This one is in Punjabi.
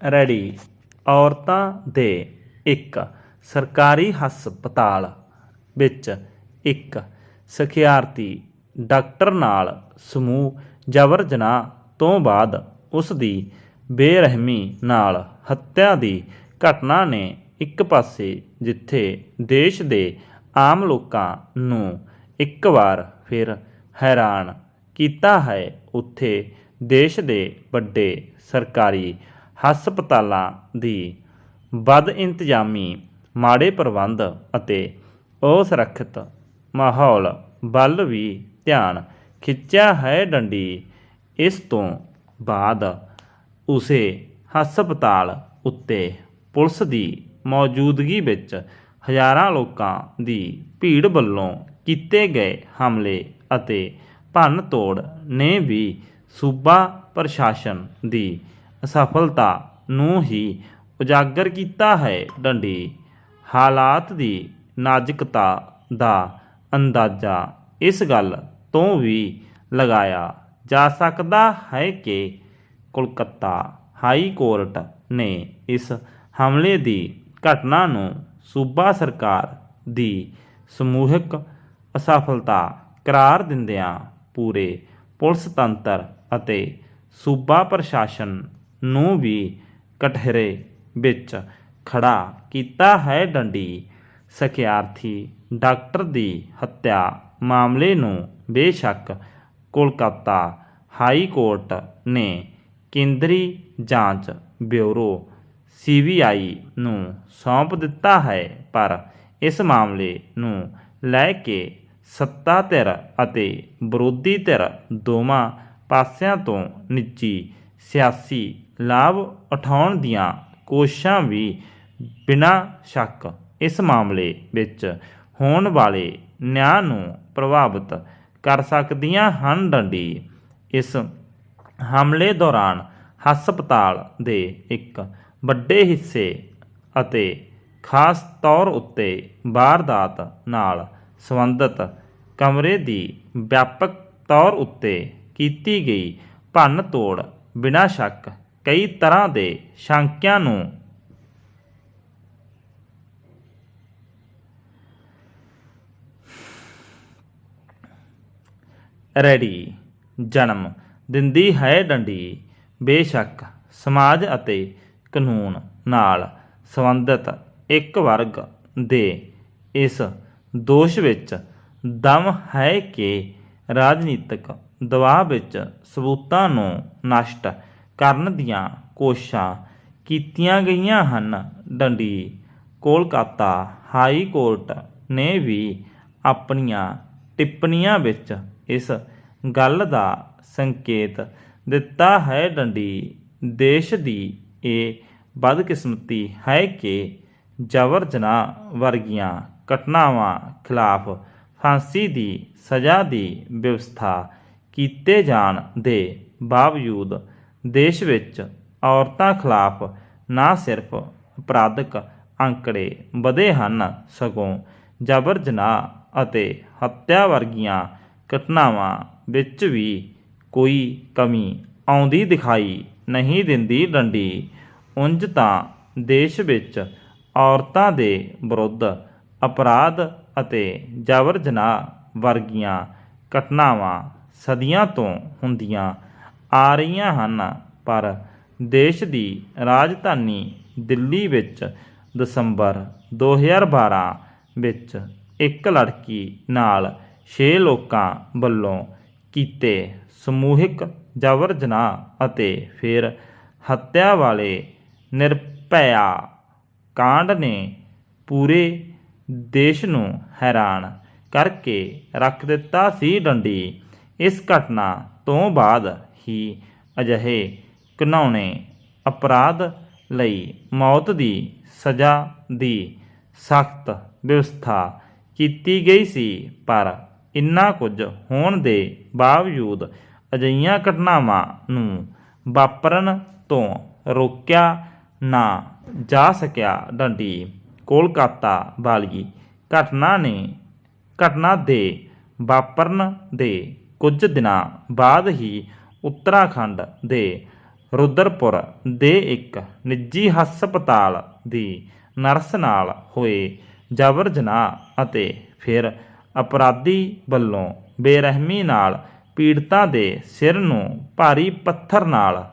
ਰੈਡੀ। ਔਰਤਾਂ ਦੇ ਇੱਕ ਸਰਕਾਰੀ ਹਸਪਤਾਲ ਵਿੱਚ ਇੱਕ ਸਿਖਿਆਰਥੀ ਡਾਕਟਰ ਨਾਲ ਸਮੂਹ ਜਬਰ ਜਨਾਹ ਤੋਂ ਬਾਅਦ ਉਸ ਦੀ ਬੇਰਹਿਮੀ ਨਾਲ ਹੱਤਿਆ ਦੀ ਘਟਨਾ ਨੇ ਇੱਕ ਪਾਸੇ ਜਿੱਥੇ ਦੇਸ਼ ਦੇ ਆਮ ਲੋਕਾਂ ਨੂੰ ਇੱਕ ਵਾਰ ਫਿਰ ਹੈਰਾਨ ਕੀਤਾ ਹੈ, ਉੱਥੇ ਦੇਸ਼ ਦੇ ਵੱਡੇ ਸਰਕਾਰੀ ਹਸਪਤਾਲਾਂ ਦੀ ਵੱਧ ਇੰਤਜ਼ਾਮੀ, ਮਾੜੇ ਪ੍ਰਬੰਧ ਅਤੇ ਅਸੁਰੱਖਿਅਤ ਮਾਹੌਲ ਵੱਲ ਵੀ ਧਿਆਨ ਖਿੱਚਿਆ ਹੈ ਡੰਡੀ। ਇਸ ਤੋਂ ਬਾਅਦ ਉਸੇ ਹਸਪਤਾਲ ਉੱਤੇ ਪੁਲਿਸ ਦੀ ਮੌਜੂਦਗੀ ਵਿੱਚ ਹਜ਼ਾਰਾਂ ਲੋਕਾਂ ਦੀ ਭੀੜ ਵੱਲੋਂ ਕੀਤੇ ਗਏ ਹਮਲੇ ਅਤੇ ਭੰਨ ਤੋੜ ਨੇ ਵੀ ਸੂਬਾ ਪ੍ਰਸ਼ਾਸਨ ਦੀ ਅਸਫਲਤਾ ਨੂੰ ਹੀ ਉਜਾਗਰ ਕੀਤਾ ਹੈ ਡੰਡੀ। ਹਾਲਾਤ ਦੀ ਨਾਜ਼ੁਕਤਾ ਦਾ ਅੰਦਾਜ਼ਾ ਇਸ ਗੱਲ ਤੋਂ ਵੀ ਲਗਾਇਆ ਜਾ ਸਕਦਾ ਹੈ ਕਿ ਕੋਲਕਾਤਾ ਹਾਈ ਕੋਰਟ ਨੇ ਇਸ ਹਮਲੇ ਦੀ ਘਟਨਾ ਨੂੰ ਸੂਬਾ ਸਰਕਾਰ ਦੀ ਸਮੂਹਿਕ ਅਸਫਲਤਾ ਕਰਾਰ ਦਿੰਦਿਆਂ ਪੂਰੇ ਪੁਲਿਸ ਤੰਤਰ ਅਤੇ ਸੂਬਾ ਪ੍ਰਸ਼ਾਸਨ ਨੂੰ ਵੀ ਕਟਹਿਰੇ ਵਿੱਚ ਖੜਾ ਕੀਤਾ ਹੈ ਡੰਡੀ। ਸਖਿਆਰਥੀ ਡਾਕਟਰ ਦੀ ਹੱਤਿਆ ਮਾਮਲੇ ਨੂੰ ਬੇਸ਼ੱਕ ਕੋਲਕਾਤਾ ਹਾਈ ਕੋਰਟ ਨੇ ਕੇਂਦਰੀ ਜਾਂਚ ਬਿਊਰੋ ਸੀਬੀਆਈ ਨੂੰ ਸੌਂਪ ਦਿੱਤਾ ਹੈ, ਪਰ ਇਸ ਮਾਮਲੇ ਨੂੰ ਲੈ ਕੇ ਸੱਤਾ ਧਿਰ ਅਤੇ ਵਿਰੋਧੀ ਧਿਰ ਦੋਵਾਂ ਪਾਸਿਆਂ ਤੋਂ ਨਿੱਜੀ ਸਿਆਸੀ ਲਾਭ ਉਠਾਉਣ ਦੀਆਂ ਕੋਸ਼ਿਸ਼ਾਂ ਵੀ ਬਿਨਾਂ ਸ਼ੱਕ ਇਸ ਮਾਮਲੇ ਵਿੱਚ ਹੋਣ ਵਾਲੇ ਨਿਆਂ ਨੂੰ ਪ੍ਰਭਾਵਿਤ ਕਰ ਸਕਦੀਆਂ ਹਨ ਡੰਡੀ। ਇਸ ਹਮਲੇ ਦੌਰਾਨ ਹਸਪਤਾਲ ਦੇ ਇੱਕ ਵੱਡੇ ਹਿੱਸੇ ਅਤੇ ਖਾਸ ਤੌਰ ਉੱਤੇ ਵਾਰਦਾਤ ਨਾਲ ਸੰਬੰਧਿਤ ਕਮਰੇ ਦੀ ਵਿਆਪਕ ਤੌਰ ਉੱਤੇ ਕੀਤੀ ਗਈ ਭੰਨ ਤੋੜ ਬਿਨਾਂ ਸ਼ੱਕ ਕਈ ਤਰ੍ਹਾਂ ਦੇ ਸ਼ੰਕਿਆਂ ਨੂੰ ਰੈਡੀ ਜਨਮ ਦਿੰਦੀ ਹੈ ਡੰਡੀ। ਬੇਸ਼ੱਕ ਸਮਾਜ ਅਤੇ ਕਾਨੂੰਨ ਨਾਲ ਸੰਬੰਧਿਤ ਇੱਕ ਵਰਗ ਦੇ ਇਸ ਦੋਸ਼ ਵਿੱਚ ਦਮ ਹੈ ਕਿ ਰਾਜਨੀਤਿਕ ਦਬਾਅ ਵਿੱਚ ਸਬੂਤਾਂ ਨੂੰ ਨਸ਼ਟ ਕਰਨ ਦੀਆਂ ਕੋਸ਼ਿਸ਼ਾਂ ਕੀਤੀਆਂ ਗਈਆਂ ਹਨ। ਡੰਡੀ ਕੋਲਕਾਤਾ ਹਾਈ ਕੋਰਟ ਨੇ ਵੀ ਆਪਣੀਆਂ ਟਿੱਪਣੀਆਂ ਵਿੱਚ ਇਸ ਗੱਲ ਦਾ ਸੰਕੇਤ ਦਿੱਤਾ ਹੈ। ਡੰਡੀ, ਦੇਸ਼ ਦੀ ਇਹ ਬਦਕਿਸਮਤੀ ਹੈ ਕਿ ਜਬਰ ਜਨਾਹ ਵਰਗੀਆਂ ਘਟਨਾਵਾਂ ਖਿਲਾਫ ਫਾਂਸੀ ਦੀ ਸਜ਼ਾ ਦੀ ਵਿਵਸਥਾ ਕੀਤੇ ਜਾਣ ਦੇ ਬਾਵਜੂਦ ਦੇਸ਼ ਵਿੱਚ ਔਰਤਾਂ ਖਿਲਾਫ ਨਾ ਸਿਰਫ ਅਪਰਾਧਕ ਅੰਕੜੇ ਵਧੇ ਹਨ, ਸਗੋਂ ਜਬਰ ਜਨਾਹ ਅਤੇ ਹੱਤਿਆ ਵਰਗੀਆਂ ਘਟਨਾਵਾਂ ਵਿੱਚ ਵੀ ਕੋਈ ਕਮੀ ਆਉਂਦੀ ਦਿਖਾਈ ਨਹੀਂ ਦਿੰਦੀ ਡੰਡੀ, ਉਂਝ ਤਾਂ ਦੇਸ਼ ਵਿੱਚ ਔਰਤਾਂ ਦੇ ਵਿਰੁੱਧ ਅਪਰਾਧ ਅਤੇ ਜਬਰ ਜਨਾਹ ਵਰਗੀਆਂ ਘਟਨਾਵਾਂ ਸਦੀਆਂ ਤੋਂ ਹੁੰਦੀਆਂ ਆ ਰਹੀਆਂ ਹਨ, ਪਰ ਦੇਸ਼ ਦੀ ਰਾਜਧਾਨੀ ਦਿੱਲੀ ਵਿੱਚ ਦਸੰਬਰ 2012 ਵਿੱਚ ਇੱਕ ਲੜਕੀ ਨਾਲ 6 ਲੋਕਾਂ ਵੱਲੋਂ ਕੀਤੇ ਸਮੂਹਿਕ ਜਬਰ ਜਨਾਹ ਅਤੇ ਫਿਰ ਹੱਤਿਆ ਵਾਲੇ ਨਿਰਭਇਆ ਕਾਂਡ ਨੇ ਪੂਰੇ ਦੇਸ਼ ਨੂੰ ਹੈਰਾਨ ਕਰਕੇ ਰੱਖ ਦਿੱਤਾ ਸੀ ਡੰਡੀ। ਇਸ ਘਟਨਾ ਤੋਂ ਬਾਅਦ ਹੀ ਅਜਿਹੇ ਘਿਨਾਉਣੇ ਅਪਰਾਧ ਲਈ ਮੌਤ ਦੀ ਸਜ਼ਾ ਦੀ ਸਖਤ ਵਿਵਸਥਾ ਕੀਤੀ ਗਈ ਸੀ, ਪਰ ਇੰਨਾ ਕੁਝ ਹੋਣ ਦੇ ਬਾਵਜੂਦ ਅਜਿਹੀਆਂ ਘਟਨਾਵਾਂ ਨੂੰ ਵਾਪਰਨ ਤੋਂ ਰੋਕਿਆ ਨਾ ਜਾ ਸਕਿਆ। ਡੰਡੀ ਕੋਲਕਾਤਾ ਵਾਲੀ ਘਟਨਾ ਨੇ, ਘਟਨਾ ਦੇ ਵਾਪਰਨ ਦੇ ਕੁਝ ਦਿਨਾਂ ਬਾਅਦ ਹੀ ਉੱਤਰਾਖੰਡ ਦੇ ਰੁਦਰਪੁਰ ਦੇ ਇੱਕ ਨਿੱਜੀ ਹਸਪਤਾਲ ਦੀ ਨਰਸ ਨਾਲ ਹੋਏ ਜਬਰ ਜਨਾਹ ਅਤੇ ਫਿਰ ਅਪਰਾਧੀ ਵੱਲੋਂ ਬੇਰਹਿਮੀ ਨਾਲ ਪੀੜਤਾ ਦੇ ਸਿਰ ਨੂੰ ਭਾਰੀ ਪੱਥਰ ਨਾਲ